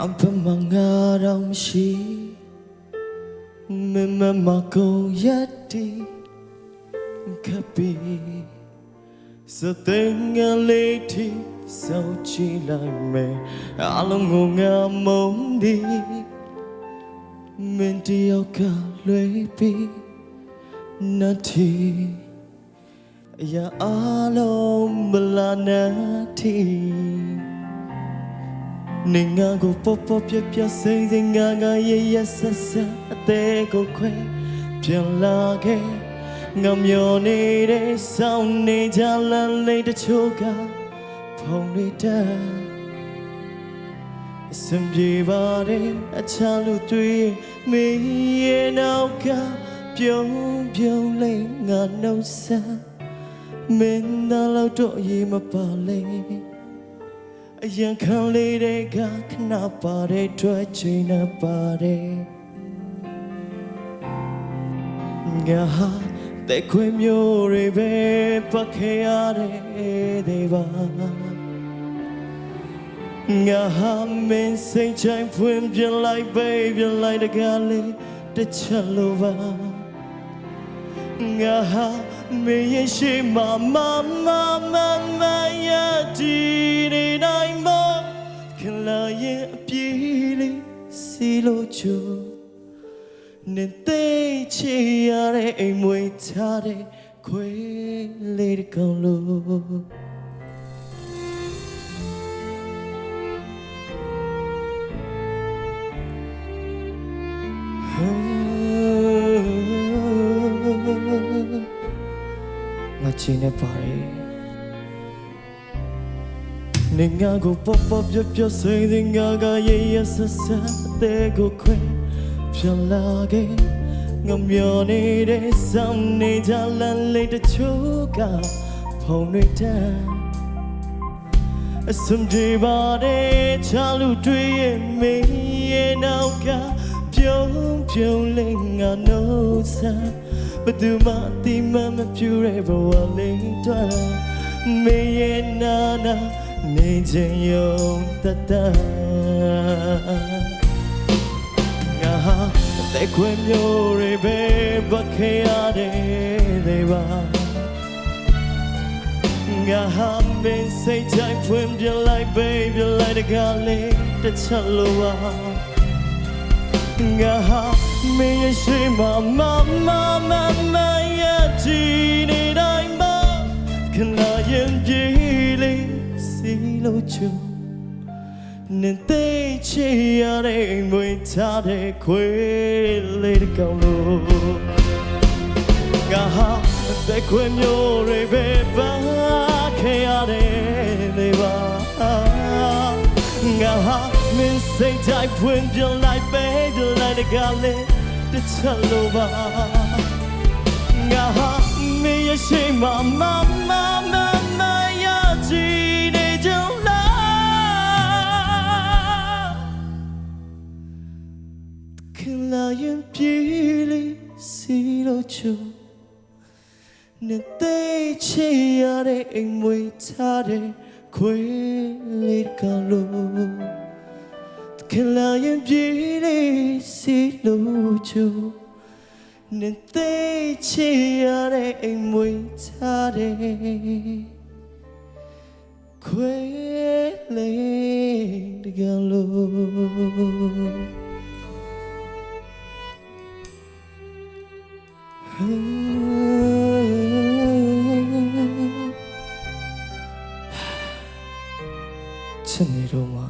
ငါဘမငါတော့မရှိမမမကုန်ရတီကပီစတဲ့ငါလေးတီစောချီလိုက်မယ်အလုံးကိုငါမုန်းဒီမင်းတယောက်ကလွေပြီးနတ်တီအရာအလုံးမလာနာတီ နေငါကိုပေါ်ပေါ်ပြပြစိမ့်စိမ့်ငါငါရဲ့ရဲ့ဆက်ဆက်အသေးကိုခွဲပြန်လာခဲ့ငါမျောနေတဲ့ဆောင်းနေကြလမ်းလေးတချို့ကဖုံးနေတဲ့အစံပြေပါတယ်အချမ်းလူတွေမင်းရဲ့နောက်ကပြုံးပြုံးလေးငါနှုတ်ဆက်မင်းသားလောက်တော့ရေးမပါလေ အရင်ခံလေးတွေကခဏပါတဲ့တွေ့ချိန်နဲ့ပါတယ်ငါဟာတဲ့ခွေမျိုးတွေပဲပတ်ခဲ့ရတဲ့တွေပါငါဟာမင်းစိတ်ချိုင်ဖွင့်ပြလိုက်ပဲပြလိုက်တကားလေးတစ်ချက်လိုပါငါဟာမင်းရဲ့ရှိမမမမမ စီလိုချိုနေတဲ့ချေရတဲ့အိမ်မွေချတဲ့ခွေးလေးတစ်ကောင်လို့ငါချင်း နေပါတယ်နေငါကိုပပပြပြစိမ့်စိမ့်ငါကရဲ့ရဆဆတဲ့ကိုခွဲပြန်လာခဲ့ငါမျောနေတဲ့စောင်းနေကြလမ်းလေးတချို့ကဖုံးနေတဲ့အစံပြေပါတယ်ချာလူတွေရဲ့မင်းရဲ့နောက်ကပြုံးပြုံးလေးငါနှုတ်ဆက်ဘယ်သူမှအတိမမပြူတဲ့ဘဝလေးတော့မင်းရဲ့နာနာ နေခြင်းယုံတတ်တတ်ငါဟာအသက်ခွင့်မျိုးတွေပဲပတ်ခဲ့ရတဲ့တွေပါငါဟာမင်းစိတ်တိုင်းဖွင့်ပြလိုက် baby လိုက်တကားလေးတစ်ချက်လိုပါငါဟာမင်းရဲ့ရှိမမမမမရချီနေတိုင်းမခဏရင်ပြေးလေး စီလို့ချူနေတဲ့ချေရတဲ့မွေထားတဲ့ခွေးလေးတစ်ကောင်လို့ငါဟာအသက်ခွင့်မျိုးတွေပဲပါခဲ့ရတယ်လေပါငါဟာမင်းစိတ်တိုင်းဖွင့်ပြလိုက်ပဲပြလိုက်တကား ရင်ပြေးလေးစီလို့ချုံနေတဲ့ချေရတဲ့အိမ်မွေထားတဲ့ခွေးလေးကလို့ခင်လာရင်ပြေးလေးစီလို့ချုံနေတဲ့ချေရတဲ့အိမ်မွေထားတဲ့ခွေးလေးကလို့ ချစ်နေတော့မှာ